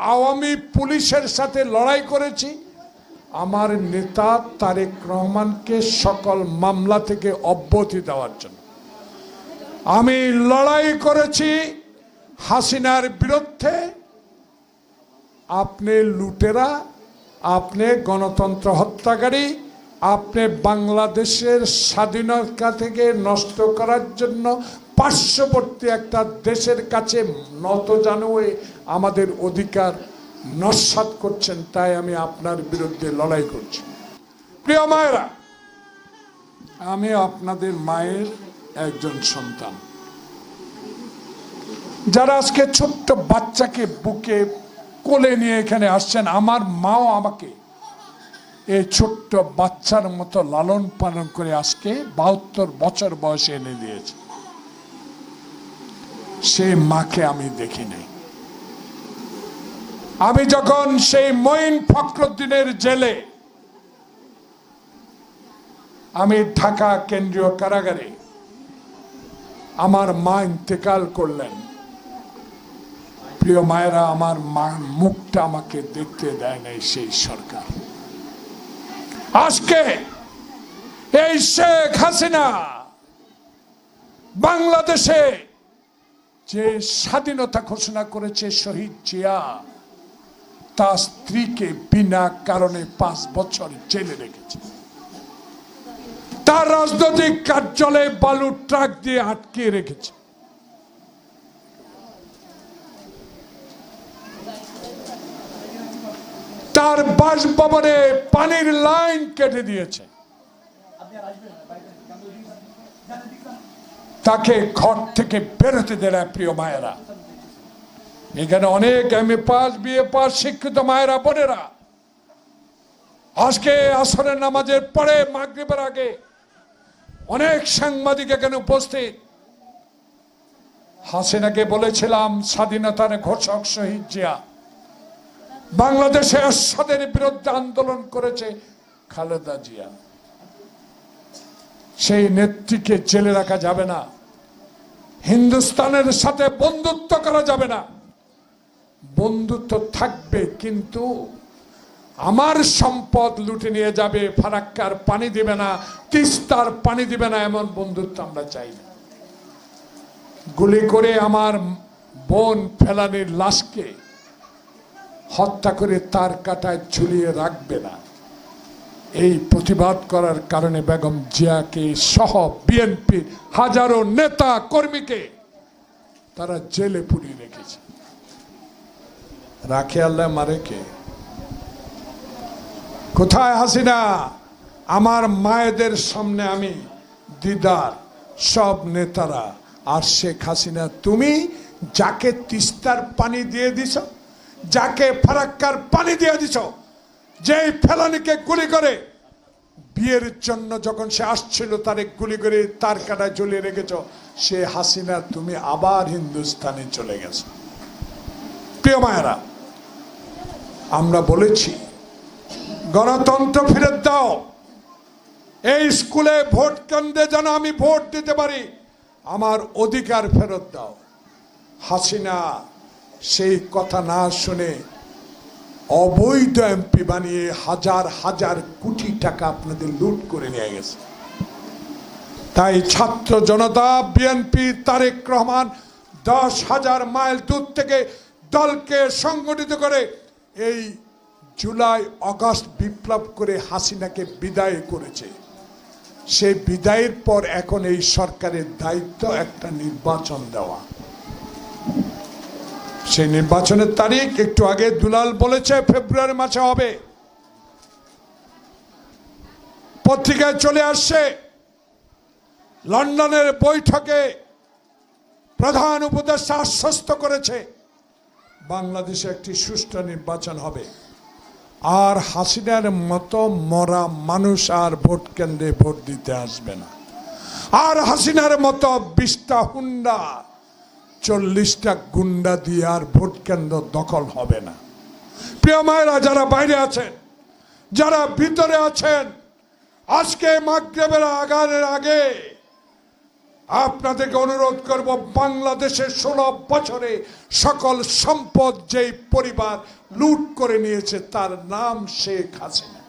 আওয়ামী পুলিশের সাথে লড়াই করেছি। আমার নেতা তারেক রহমানকে সকল মামলা থেকে অব্যাহতি দেওয়ার জন্য। আমি লড়াই করেছি হাসিনার বিরুদ্ধে। আপনি লুটেরা, আপনি গণতন্ত্র হত্যাকারী, আপনি বাংলাদেশের স্বাধীনতা থেকে নষ্ট করার জন্য পার্শ্ববর্তী একটা দেশের কাছে নত জানুয়ে আমাদের অধিকার নস্বাত করছেন, তাই আমি আপনার বিরুদ্ধে লড়াই করছি। প্রিয় মায়েরা, আমি আপনাদের মায়ের একজন সন্তান। যারা আজকে ছোট্ট বাচ্চাকে বুকে কোলে নিয়ে এখানে আসছেন, আমার মাও আমাকে এই ছোট্ট বাচ্চার মতো লালন পালন করে আজকে বাহাত্তর বছর বয়সে এনে দিয়েছে। সেই মাকে আমি দেখি নাই। আমি যখন সেই মঈন ফখরুদ্দিনের জেলে, আমি ঢাকা কেন্দ্রীয় কারাগারে আমার মা ইন্তেকাল করলেন। প্রিয় মায়েরা, আমার মা মুখটা আমাকে দেখতে দেয় নাই সেই সরকার। আজকে এই শেখ হাসিনা বাংলাদেশে যে স্বাধীনতা ঘোষণা করেছে শহীদ জিয়া তার স্ত্রীকে বিনা কারণে পাঁচ বছর জেলে রেখেছে। তার রাজনৈতিক কার্যালয়ে বালু ট্রাক দিয়ে আটকে রেখেছে। তার বাসভবনে পানির লাইন কেটে দিয়েছে। তাকে ঘর থেকে বেরোতে দেয় প্রিয় মায়েরা। এখানে অনেক M A pass BA pass শিক্ষিত মায়েরা, বোনেরা। আজকে আসরের নামাজের পরে, মাগরিবের আগে অনেক সাংবাদিক এখানে উপস্থিত। হাসিনাকে বলেছিলাম, স্বাধীনতার ঘোষক শহীদ জিয়া। বাংলাদেশে এরশাদের বিরুদ্ধে আন্দোলন করেছে খালেদা জিয়া। সেই নেত্রীকে জেলে রাখা যাবে না। হিন্দুস্তানের সাথে বন্ধুত্ব করা যাবে না। বন্ধুত্ব থাকবে কিন্তু আমার সম্পদ লুটে নিয়ে যাবে, ফারাক্কার পানি দিবে না, তিস্তার পানি দিবে না, এমন বন্ধুত্ব আমরা চাই না। গুলি করে আমার বোন ফেলানির লাশকে হত্যা করে তার কাটায় ঝুলিয়ে রাখবে না। এই প্রতিবাদ করার কারণে বেগম জিয়াকে সহ বিএনপির হাজারো নেতা কর্মীকে তারা জেলে পুড়িয়ে রেখেছে। রাখে আল্লাহ মারে কে? কোথায় হাসিনা? আমার মায়েদের সামনে আমি দিদার, সব নেতারা। আর শেখ হাসিনা, তুমি যাকে তিস্তার পানি দিয়ে দিছ, যাকে ফারাক্কার পানি দিয়ে দিছ যেই ফেলানিকে গুলি করে, বিয়ের জন্য যখন সে আসছিল, তারে গুলি করে তার কাটায় জ্বলিয়ে রেখেছ। সে হাসিনা, তুমি আবার হিন্দুস্তানে চলে গেছো। প্রিয় মায়েরা, আমরা বলেছি, গণতন্ত্র ফেরত দাও। এই স্কুলে ভোট কেন্দ্রে যেন আমি ভোট দিতে পারি, আমার অধিকার ফেরত দাও। হাসিনা সেই কথা না শুনে অবৈধ এমপি বানিয়ে হাজার হাজার কোটি টাকা আপনাদের লুট করে নিয়ে গেছে। তাই ছাত্র জনতা বিএনপি তারেক রহমান দশ হাজার মাইল দূর থেকে দলকে সংগঠিত করে এই জুলাই অগস্ট বিপ্লব করে হাসিনাকে বিদায় করেছে। সেই বিদায়ের পর এখন এই সরকারের দায়িত্ব একটা নির্বাচন দেওয়া। সেই নির্বাচনের তারিখ একটু আগে দুলাল বলেছে, ফেব্রুয়ারি মাসে হবে। পত্রিকায় চলে আসছে, লন্ডনের বৈঠকে প্রধান উপদেষ্টা আশ্বস্ত করেছে, বাংলাদেশে একটি সুষ্ঠু নির্বাচন হবে। আর হাসিনার মতো মরা মানুষ আর ভোট কেন্দ্রে ভোট দিতে আসবে না। আর হাসিনার মতো বিশটা হুন্ডা চল্লিশটা গুন্ডা দিয়ে আর ভোট কেন্দ্র দখল হবে না। প্রিয় মায়েরা, যারা বাইরে আছেন, যারা ভিতরে আছেন, আজকে মাগরেবের আগানের আগে আপনাদেরকে অনুরোধ করব, বাংলাদেশের ষোলো বছরে সকল সম্পদ যেই পরিবার লুট করে নিয়েছে, তার নাম শেখ হাসিনা।